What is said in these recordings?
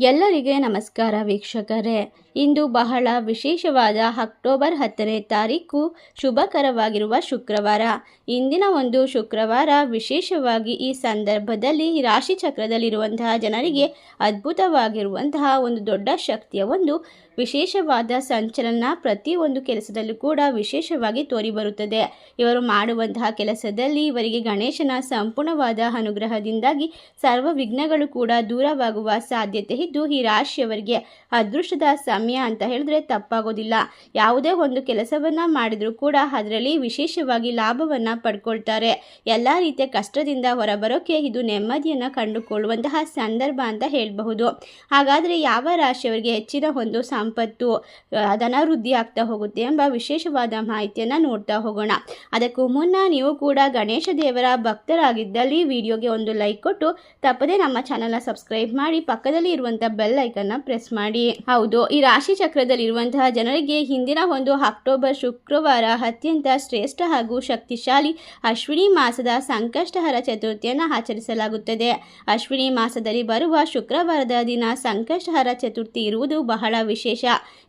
ಎಲ್ಲರಿಗೆ ನಮಸ್ಕಾರ ವೀಕ್ಷಕರೇ. ಇಂದು ಬಹಳ ವಿಶೇಷವಾದ ಅಕ್ಟೋಬರ್ ಹತ್ತನೇ ತಾರೀಕು ಶುಭಕರವಾಗಿರುವ ಶುಕ್ರವಾರ. ಇಂದಿನ ಒಂದು ಶುಕ್ರವಾರ. ವಿಶೇಷವಾಗಿ ಈ ಸಂದರ್ಭದಲ್ಲಿ ರಾಶಿ ಚಕ್ರದಲ್ಲಿರುವಂತಹ ಜನರಿಗೆ ಅದ್ಭುತವಾಗಿರುವಂತಹ ಒಂದು ದೊಡ್ಡ ಶಕ್ತಿಯ ಒಂದು ವಿಶೇಷವಾದ ಸಂಚಲನ ಪ್ರತಿಯೊಂದು ಕೆಲಸದಲ್ಲೂ ಕೂಡ ವಿಶೇಷವಾಗಿ ತೋರಿಬರುತ್ತದೆ. ಇವರು ಮಾಡುವಂತಹ ಕೆಲಸದಲ್ಲಿ ಇವರಿಗೆ ಗಣೇಶನ ಸಂಪೂರ್ಣವಾದ ಅನುಗ್ರಹದಿಂದಾಗಿ ಸರ್ವ ವಿಘ್ನಗಳು ಕೂಡ ದೂರವಾಗುವ ಸಾಧ್ಯತೆ ಇದ್ದು, ಈ ರಾಶಿಯವರಿಗೆ ಅದೃಷ್ಟದ ಸಮಯ ಅಂತ ಹೇಳಿದ್ರೆ ತಪ್ಪಾಗೋದಿಲ್ಲ. ಯಾವುದೇ ಒಂದು ಕೆಲಸವನ್ನ ಮಾಡಿದರೂ ಕೂಡ ಅದರಲ್ಲಿ ವಿಶೇಷವಾಗಿ ಲಾಭವನ್ನ ಪಡ್ಕೊಳ್ತಾರೆ. ಎಲ್ಲ ರೀತಿಯ ಕಷ್ಟದಿಂದ ಹೊರಬರೋಕೆ ಇದು ನೆಮ್ಮದಿಯನ್ನು ಕಂಡುಕೊಳ್ಳುವಂತಹ ಸಂದರ್ಭ ಅಂತ ಹೇಳಬಹುದು. ಹಾಗಾದರೆ ಯಾವ ರಾಶಿಯವರಿಗೆ ಹೆಚ್ಚಿನ ಒಂದು ಸಂಪತ್ತು ಧನವೃದ್ಧಿ ಆಗ್ತಾ ಹೋಗುತ್ತೆ ಎಂಬ ವಿಶೇಷವಾದ ಮಾಹಿತಿಯನ್ನು ನೋಡ್ತಾ ಹೋಗೋಣ. ಅದಕ್ಕೂ ಮುನ್ನ ನೀವು ಕೂಡ ಗಣೇಶ ದೇವರ ಭಕ್ತರಾಗಿದ್ದಲ್ಲಿ ವಿಡಿಯೋಗೆ ಒಂದು ಲೈಕ್ ಕೊಟ್ಟು ತಪ್ಪದೇ ನಮ್ಮ ಚಾನಲ್ನ ಸಬ್ಸ್ಕ್ರೈಬ್ ಮಾಡಿ ಪಕ್ಕದಲ್ಲಿ ಇರುವಂಥ ಬೆಲ್ ಐಕನ್ನ ಪ್ರೆಸ್ ಮಾಡಿ. ಹೌದು, ಈ ರಾಶಿ ಚಕ್ರದಲ್ಲಿ ಇರುವಂತಹ ಜನರಿಗೆ ಹಿಂದಿನ ಒಂದು ಅಕ್ಟೋಬರ್ ಶುಕ್ರವಾರ ಅತ್ಯಂತ ಶ್ರೇಷ್ಠ ಹಾಗೂ ಶಕ್ತಿಶಾಲಿ ಅಶ್ವಿನಿ ಮಾಸದ ಸಂಕಷ್ಟಹರ ಚತುರ್ಥಿಯನ್ನು ಆಚರಿಸಲಾಗುತ್ತದೆ. ಅಶ್ವಿನಿ ಮಾಸದಲ್ಲಿ ಬರುವ ಶುಕ್ರವಾರದ ದಿನ ಸಂಕಷ್ಟಹರ ಚತುರ್ಥಿ ಇರುವುದು ಬಹಳ ವಿಶೇಷ.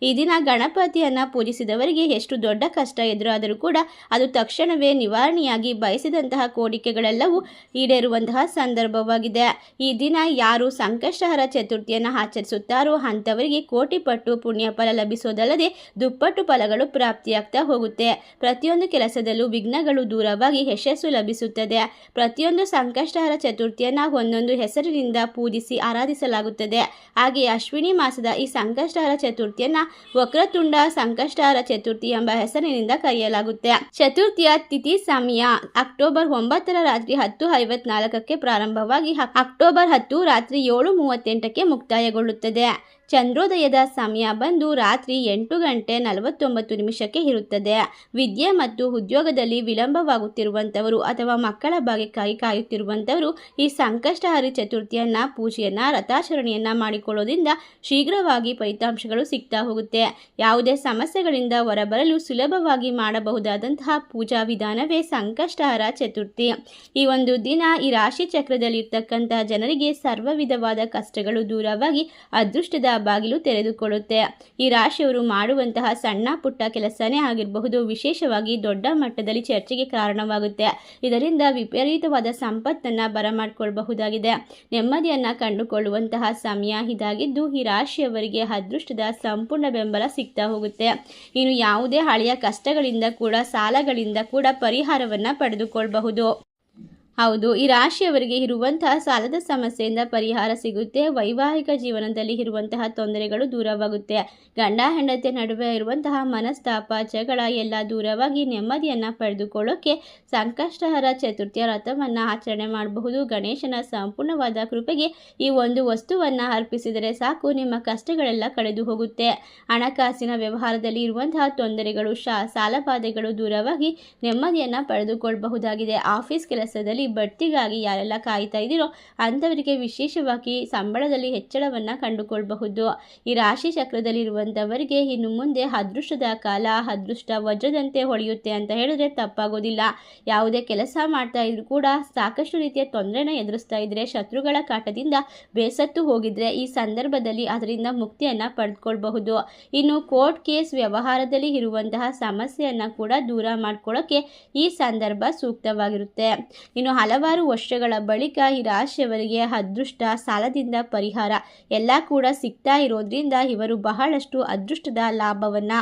ಈ ದಿನ ಗಣಪತಿಯನ್ನು ಪೂಜಿಸಿದವರಿಗೆ ಎಷ್ಟು ದೊಡ್ಡ ಕಷ್ಟ ಎದುರಾದರೂ ಕೂಡ ಅದು ತಕ್ಷಣವೇ ನಿವಾರಣೆಯಾಗಿ ಬಯಸಿದಂತಹ ಕೋರಿಕೆಗಳೆಲ್ಲವೂ ಈಡೇರುವಂತಹ ಸಂದರ್ಭವಾಗಿದೆ. ಈ ದಿನ ಯಾರು ಸಂಕಷ್ಟಹರ ಚತುರ್ಥಿಯನ್ನು ಆಚರಿಸುತ್ತಾರೋ ಅಂಥವರಿಗೆ ಕೋಟಿ ಪಟ್ಟು ಪುಣ್ಯ ಫಲ ಲಭಿಸೋದಲ್ಲದೆ ದುಪ್ಪಟ್ಟು ಫಲಗಳು ಪ್ರಾಪ್ತಿಯಾಗ್ತಾ ಹೋಗುತ್ತೆ. ಪ್ರತಿಯೊಂದು ಕೆಲಸದಲ್ಲೂ ವಿಘ್ನಗಳು ದೂರವಾಗಿ ಯಶಸ್ಸು ಲಭಿಸುತ್ತದೆ. ಪ್ರತಿಯೊಂದು ಸಂಕಷ್ಟಹರ ಚತುರ್ಥಿಯನ್ನು ಒಂದೊಂದು ಹೆಸರಿನಿಂದ ಪೂಜಿಸಿ ಆರಾಧಿಸಲಾಗುತ್ತದೆ. ಹಾಗೆ ಅಶ್ವಿನಿ ಮಾಸದ ಈ ಸಂಕಷ್ಟಹರ ಚತುರ್ಥಿಯನ್ನ ವಕ್ರತುಂಡ ಸಂಕಷ್ಟಾರ ಚತುರ್ಥಿ ಎಂಬ ಹೆಸರಿನಿಂದ ಕರೆಯಲಾಗುತ್ತೆ. ಚತುರ್ಥಿಯ ತಿಥಿ ಸಮಯ ಅಕ್ಟೋಬರ್ ಒಂಬತ್ತರ ರಾತ್ರಿ ಹತ್ತು ಐವತ್ನಾಲ್ಕಕ್ಕೆ ಪ್ರಾರಂಭವಾಗಿ ಅಕ್ಟೋಬರ್ ಹತ್ತು ರಾತ್ರಿ ಏಳು ಮೂವತ್ತೆಂಟಕ್ಕೆ ಮುಕ್ತಾಯಗೊಳ್ಳುತ್ತದೆ. ಚಂದ್ರೋದಯದ ಸಮಯ ಬಂದು ರಾತ್ರಿ ಎಂಟು ಗಂಟೆ ನಲವತ್ತೊಂಬತ್ತು ನಿಮಿಷಕ್ಕೆ ಇರುತ್ತದೆ. ವಿದ್ಯೆ ಮತ್ತು ಉದ್ಯೋಗದಲ್ಲಿ ವಿಳಂಬವಾಗುತ್ತಿರುವಂಥವರು ಅಥವಾ ಮಕ್ಕಳ ಭಾಗ್ಯಕ್ಕಾಗಿ ಕಾಯುತ್ತಿರುವಂಥವರು ಈ ಸಂಕಷ್ಟಹರಿ ಚತುರ್ಥಿಯನ್ನ, ಪೂಜೆಯನ್ನ, ರಥಾಚರಣೆಯನ್ನ ಮಾಡಿಕೊಳ್ಳೋದ್ರಿಂದ ಶೀಘ್ರವಾಗಿ ಫಲಿತಾಂಶಗಳು ಸಿಗ್ತಾ ಹೋಗುತ್ತೆ. ಯಾವುದೇ ಸಮಸ್ಯೆಗಳಿಂದ ಹೊರಬರಲು ಸುಲಭವಾಗಿ ಮಾಡಬಹುದಾದಂತಹ ಪೂಜಾ ವಿಧಾನವೇ ಸಂಕಷ್ಟಹಾರ ಚತುರ್ಥಿ. ಈ ಒಂದು ದಿನ ಈ ರಾಶಿ ಚಕ್ರದಲ್ಲಿ ಇರ್ತಕ್ಕಂತಹ ಜನರಿಗೆ ಸರ್ವ ವಿಧವಾದ ಕಷ್ಟಗಳು ದೂರವಾಗಿ, ಅದೃಷ್ಟದ ಬಾಗಿಲು ತೆರೆದುಕೊಳ್ಳುತ್ತೆ. ಈ ರಾಶಿಯವರು ಮಾಡುವಂತಹ ಸಣ್ಣ ಪುಟ್ಟ ಕೆಲಸನೇ ಆಗಿರಬಹುದು. ವಿಶೇಷವಾಗಿ ದೊಡ್ಡ ಮಟ್ಟದಲ್ಲಿ ಚರ್ಚೆಗೆ ಕಾರಣವಾಗುತ್ತೆ. ಇದರಿಂದ ವಿಪರೀತವಾದ ಸಂಪತ್ತನ್ನ ಬರಮಾಡಿಕೊಳ್ಳಬಹುದಾಗಿದೆ ನೆಮ್ಮದಿಯನ್ನು ಕಂಡುಕೊಳ್ಳುವಂತಹ ಸಮಯ ಇದಾಗಿದ್ದು, ಈ ರಾಶಿಯವರಿಗೆ ಅದೃಷ್ಟದ ಸಂಪೂರ್ಣ ಬೆಂಬಲ ಸಿಗ್ತಾ ಹೋಗುತ್ತೆ. ಇನ್ನು ಯಾವುದೇ ಹಳೆಯ ಕಷ್ಟಗಳಿಂದ ಕೂಡ, ಸಾಲಗಳಿಂದ ಕೂಡ ಪರಿಹಾರವನ್ನ ಪಡೆದುಕೊಳ್ಳಬಹುದು ಹೌದು, ಈ ರಾಶಿಯವರಿಗೆ ಇರುವಂತಹ ಸಾಲದ ಸಮಸ್ಯೆಯಿಂದ ಪರಿಹಾರ ಸಿಗುತ್ತೆ. ವೈವಾಹಿಕ ಜೀವನದಲ್ಲಿ ಇರುವಂತಹ ತೊಂದರೆಗಳು ದೂರವಾಗುತ್ತೆ. ಗಂಡ ಹೆಂಡತಿಯ ನಡುವೆ ಇರುವಂತಹ ಮನಸ್ತಾಪ, ಜಗಳ ಎಲ್ಲ ದೂರವಾಗಿ ನೆಮ್ಮದಿಯನ್ನು ಪಡೆದುಕೊಳ್ಳೋಕೆ ಸಂಕಷ್ಟಹರ ಚತುರ್ಥಿಯ ವ್ರತವನ್ನು ಆಚರಣೆ ಮಾಡಬಹುದು. ಗಣೇಶನ ಸಂಪೂರ್ಣವಾದ ಕೃಪೆಗೆ ಈ ಒಂದು ವಸ್ತುವನ್ನು ಅರ್ಪಿಸಿದರೆ ಸಾಕು, ನಿಮ್ಮ ಕಷ್ಟಗಳೆಲ್ಲ ಕಳೆದು ಹೋಗುತ್ತೆ. ಹಣಕಾಸಿನ ವ್ಯವಹಾರದಲ್ಲಿ ಇರುವಂತಹ ತೊಂದರೆಗಳು, ಶಾ, ಸಾಲಬಾಧೆಗಳು ದೂರವಾಗಿ ನೆಮ್ಮದಿಯನ್ನು ಪಡೆದುಕೊಳ್ಳಬಹುದಾಗಿದೆ ಆಫೀಸ್ ಕೆಲಸದಲ್ಲಿ ಬಡ್ತಿಗಾಗಿ ಯಾರೆಲ್ಲ ಕಾಯ್ತಾ ಇದ್ದೀರೋ ಅಂಥವರಿಗೆ ವಿಶೇಷವಾಗಿ ಸಂಬಳದಲ್ಲಿ ಹೆಚ್ಚಳವನ್ನು ಕಂಡುಕೊಳ್ಳಬಹುದು ಈ ರಾಶಿ ಚಕ್ರದಲ್ಲಿರುವಂಥವರಿಗೆ ಇನ್ನು ಮುಂದೆ ಅದೃಷ್ಟದ ಕಾಲ, ಅದೃಷ್ಟ ವಜ್ರದಂತೆ ಹೊಳೆಯುತ್ತೆ ಅಂತ ಹೇಳಿದ್ರೆ ತಪ್ಪಾಗೋದಿಲ್ಲ. ಯಾವುದೇ ಕೆಲಸ ಮಾಡ್ತಾ ಇದ್ರು ಕೂಡ ಸಾಕಷ್ಟು ರೀತಿಯ ತೊಂದರೆನ ಎದುರಿಸ್ತಾ ಇದ್ರೆ, ಶತ್ರುಗಳ ಕಾಟದಿಂದ ಬೇಸತ್ತು ಹೋಗಿದ್ರೆ ಈ ಸಂದರ್ಭದಲ್ಲಿ ಅದರಿಂದ ಮುಕ್ತಿಯನ್ನು ಪಡೆದುಕೊಳ್ಬಹುದು. ಇನ್ನು ಕೋರ್ಟ್ ಕೇಸ್ ವ್ಯವಹಾರದಲ್ಲಿ ಇರುವಂತಹ ಸಮಸ್ಯೆಯನ್ನು ಕೂಡ ದೂರ ಮಾಡ್ಕೊಳ್ಳೋಕ್ಕೆ ಈ ಸಂದರ್ಭ ಸೂಕ್ತವಾಗಿರುತ್ತೆ. ಇನ್ನು ಹಲವಾರು ವರ್ಷಗಳ ಬಳಿಕ ಈ ರಾಶಿಯವರಿಗೆ ಅದೃಷ್ಟ, ಸಾಲದಿಂದ ಪರಿಹಾರ ಎಲ್ಲ ಕೂಡ ಸಿಗ್ತಾ ಇರೋದ್ರಿಂದ ಇವರು ಬಹಳಷ್ಟು ಅದೃಷ್ಟದ ಲಾಭವನ್ನ,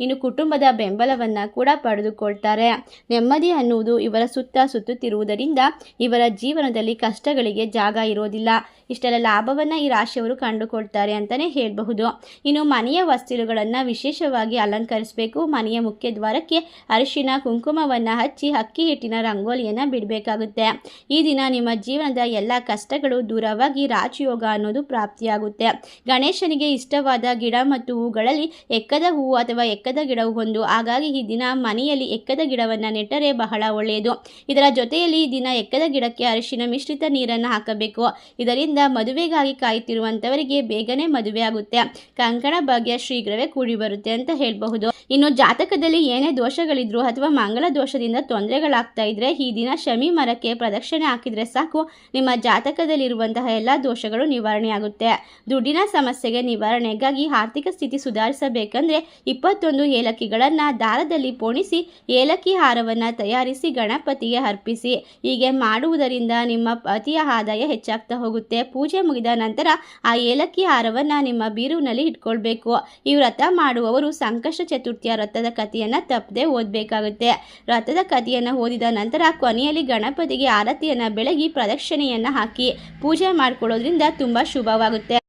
ಇನ್ನು ಕುಟುಂಬದ ಬೆಂಬಲವನ್ನ ಕೂಡ ಪಡೆದುಕೊಳ್ತಾರೆ. ನೆಮ್ಮದಿ ಅನ್ನುವುದು ಇವರ ಸುತ್ತ ಸುತ್ತುತ್ತಿರುವುದರಿಂದ ಇವರ ಜೀವನದಲ್ಲಿ ಕಷ್ಟಗಳಿಗೆ ಜಾಗ ಇರೋದಿಲ್ಲ. ಇಷ್ಟೆಲ್ಲ ಲಾಭವನ್ನ ಈ ರಾಶಿಯವರು ಕಂಡುಕೊಳ್ತಾರೆ ಅಂತಾನೆ ಹೇಳಬಹುದು. ಇನ್ನು ಮನೆಯ ವಸ್ತುಗಳನ್ನು ವಿಶೇಷವಾಗಿ ಅಲಂಕರಿಸಬೇಕು. ಮನೆಯ ಮುಖ್ಯ ದ್ವಾರಕ್ಕೆ ಅರಿಶಿನ, ಕುಂಕುಮವನ್ನ ಹಚ್ಚಿ, ಅಕ್ಕಿ ಹಿಟ್ಟಿನ ರಂಗೋಲಿಯನ್ನ ಬಿಡಬೇಕಾಗುತ್ತೆ. ಈ ದಿನ ನಿಮ್ಮ ಜೀವನದ ಎಲ್ಲ ಕಷ್ಟಗಳು ದೂರವಾಗಿ ರಾಜಯೋಗ ಅನ್ನೋದು ಪ್ರಾಪ್ತಿಯಾಗುತ್ತೆ. ಗಣೇಶನಿಗೆ ಇಷ್ಟವಾದ ಗಿಡ ಮತ್ತು ಹೂಗಳಲ್ಲಿ ಎಕ್ಕದ ಹೂವು ಅಥವಾ ಎಕ್ಕದ ಗಿಡವು ಒಂದು. ಹಾಗಾಗಿ ಈ ದಿನ ಮನೆಯಲ್ಲಿ ಎಕ್ಕದ ಗಿಡವನ್ನು ನೆಟ್ಟರೆ ಬಹಳ ಒಳ್ಳೆಯದು. ಇದರ ಜೊತೆಯಲ್ಲಿ ಈ ದಿನ ಎಕ್ಕದ ಗಿಡಕ್ಕೆ ಅರಿಶಿನ ಮಿಶ್ರಿತ ನೀರನ್ನು ಹಾಕಬೇಕು. ಇದರಿಂದ ಮದುವೆಗಾಗಿ ಕಾಯುತ್ತಿರುವಂತವರಿಗೆ ಬೇಗನೆ ಮದುವೆ ಆಗುತ್ತೆ. ಕಂಕಣ ಭಾಗ್ಯ ಶೀಘ್ರವೇ ಕೂಡಿ ಬರುತ್ತೆ ಅಂತ ಹೇಳಬಹುದು. ಇನ್ನು ಜಾತಕದಲ್ಲಿ ಏನೇ ದೋಷಗಳಿದ್ರು ಅಥವಾ ಮಂಗಲ ದೋಷದಿಂದ ತೊಂದರೆಗಳಾಗ್ತಾ ಇದ್ರೆ ಈ ದಿನ ಶಮಿ ಮರಕ್ಕೆ ಪ್ರದಕ್ಷಿಣೆ ಹಾಕಿದರೆ ಸಾಕು. ನಿಮ್ಮ ಜಾತಕದಲ್ಲಿರುವಂತಹ ಎಲ್ಲ ದೋಷಗಳು ನಿವಾರಣೆಯಾಗುತ್ತೆ. ದುಡ್ಡಿನ ಸಮಸ್ಯೆಗೆ ನಿವಾರಣೆಗಾಗಿ ಆರ್ಥಿಕ ಸ್ಥಿತಿ ಸುಧಾರಿಸಬೇಕಂದ್ರೆ ಇಪ್ಪತ್ತೊಂದು ಏಲಕ್ಕಿಗಳನ್ನು ದಾರದಲ್ಲಿ ಪೋಣಿಸಿ, ಏಲಕ್ಕಿ ಹಾರವನ್ನು ತಯಾರಿಸಿ, ಗಣಪತಿಗೆ ಅರ್ಪಿಸಿ. ಹೀಗೆ ಮಾಡುವುದರಿಂದ ನಿಮ್ಮ ಪತಿಯ ಆದಾಯ ಹೆಚ್ಚಾಗ್ತಾ ಹೋಗುತ್ತೆ. ಪೂಜೆ ಮುಗಿದ ನಂತರ ಆ ಏಲಕ್ಕಿ ಹಾರವನ್ನು ನಿಮ್ಮ ಬೀರುವಿನಲ್ಲಿ ಇಟ್ಕೊಳ್ಬೇಕು. ಈ ವ್ರತ ಮಾಡುವವರು ಸಂಕಷ್ಟ ಚತುರ್ಥಿಯ ವ್ರತದ ಕಥೆಯನ್ನು ತಪ್ಪದೆ ಓದಬೇಕಾಗುತ್ತೆ. ವ್ರತದ ಕಥೆಯನ್ನು ಓದಿದ ನಂತರ ಕೊನೆಯಲ್ಲಿ ಗಣಪತಿಗೆ ಆರತಿಯನ್ನು ಬೆಳಗಿ ಪ್ರದಕ್ಷಿಣೆಯನ್ನು ಹಾಕಿ ಪೂಜೆ ಮಾಡ್ಕೊಳ್ಳೋದ್ರಿಂದ ತುಂಬ ಶುಭವಾಗುತ್ತೆ.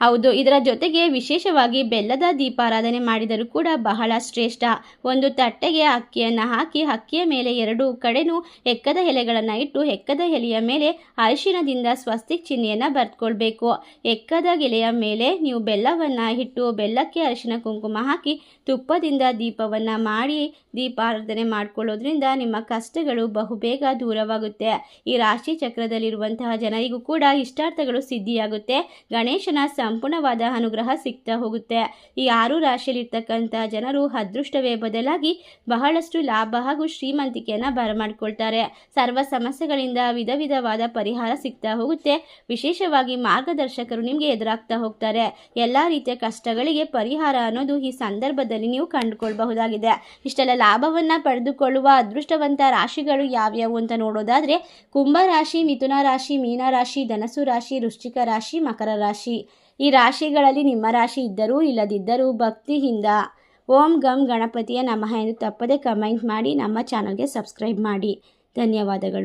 ಹೌದು, ಇದರ ಜೊತೆಗೆ ವಿಶೇಷವಾಗಿ ಬೆಲ್ಲದ ದೀಪಾರಾಧನೆ ಮಾಡಿದರೂ ಕೂಡ ಬಹಳ ಶ್ರೇಷ್ಠ. ಒಂದು ತಟ್ಟೆಗೆ ಅಕ್ಕಿಯನ್ನು ಹಾಕಿ ಅಕ್ಕಿಯ ಮೇಲೆ ಎರಡು ಕಡೆನೂ ಎಕ್ಕದ ಎಲೆಗಳನ್ನು ಇಟ್ಟು ಎಕ್ಕದ ಎಲೆಯ ಮೇಲೆ ಅರಿಶಿನದಿಂದ ಸ್ವಸ್ತಿಕ್ ಚಿಹ್ನೆಯನ್ನು ಬರೆದುಕೊಳ್ಬೇಕು. ಎಕ್ಕದ ಎಲೆಯ ಮೇಲೆ ನೀವು ಬೆಲ್ಲವನ್ನು ಇಟ್ಟು ಬೆಲ್ಲಕ್ಕೆ ಅರಿಶಿನ ಕುಂಕುಮ ಹಾಕಿ ತುಪ್ಪದಿಂದ ದೀಪವನ್ನು ಮಾಡಿ ದೀಪಾರಾಧನೆ ಮಾಡಿಕೊಳ್ಳೋದ್ರಿಂದ ನಿಮ್ಮ ಕಷ್ಟಗಳು ಬಹುಬೇಗ ದೂರವಾಗುತ್ತೆ. ಈ ರಾಶಿ ಚಕ್ರದಲ್ಲಿರುವಂತಹ ಜನರಿಗೂ ಕೂಡ ಇಷ್ಟಾರ್ಥಗಳು ಸಿದ್ಧಿಯಾಗುತ್ತೆ. ಗಣೇಶನ ಸಂಪೂರ್ಣವಾದ ಅನುಗ್ರಹ ಸಿಗ್ತಾ ಹೋಗುತ್ತೆ. ಈ ಆರು ರಾಶಿಯಲ್ಲಿರ್ತಕ್ಕಂಥ ಜನರು ಅದೃಷ್ಟವೇ ಬದಲಾಗಿ ಬಹಳಷ್ಟು ಲಾಭ ಹಾಗೂ ಶ್ರೀಮಂತಿಕೆಯನ್ನು ಬರಮಾಡ್ಕೊಳ್ತಾರೆ ಸರ್ವ ಸಮಸ್ಯೆಗಳಿಂದ ವಿಧ ವಿಧವಾದ ಪರಿಹಾರ ಸಿಗ್ತಾ ಹೋಗುತ್ತೆ. ವಿಶೇಷವಾಗಿ ಮಾರ್ಗದರ್ಶಕರು ನಿಮಗೆ ಎದುರಾಗ್ತಾ ಹೋಗ್ತಾರೆ. ಎಲ್ಲ ರೀತಿಯ ಕಷ್ಟಗಳಿಗೆ ಪರಿಹಾರ ಅನ್ನೋದು ಈ ಸಂದರ್ಭದಲ್ಲಿ ನೀವು ಕಂಡುಕೊಳ್ಬಹುದಾಗಿದೆ. ಇಷ್ಟೆಲ್ಲ ಲಾಭವನ್ನು ಪಡೆದುಕೊಳ್ಳುವ ಅದೃಷ್ಟವಂತ ರಾಶಿಗಳು ಯಾವ್ಯಾವು ಅಂತ ನೋಡೋದಾದರೆ, ಕುಂಭ ರಾಶಿ, ಮಿಥುನ ರಾಶಿ ಮೀನ ರಾಶಿ ಧನಸು ರಾಶಿ, ವೃಶ್ಚಿಕ ರಾಶಿ, ಮಕರ ರಾಶಿ. ಈ ರಾಶಿಗಳಲ್ಲಿ ನಿಮ್ಮ ರಾಶಿ ಇದ್ದರೂ ಇಲ್ಲದಿದ್ದರೂ ಭಕ್ತಿಯಿಂದ ಓಂ ಗಂ ಗಣಪತಿಯ ನಮಃ ಎಂದು ತಪ್ಪದೇ ಕಮೆಂಟ್ ಮಾಡಿ ನಮ್ಮ ಚಾನಲ್ಗೆ ಸಬ್ಸ್ಕ್ರೈಬ್ ಮಾಡಿ. ಧನ್ಯವಾದಗಳು.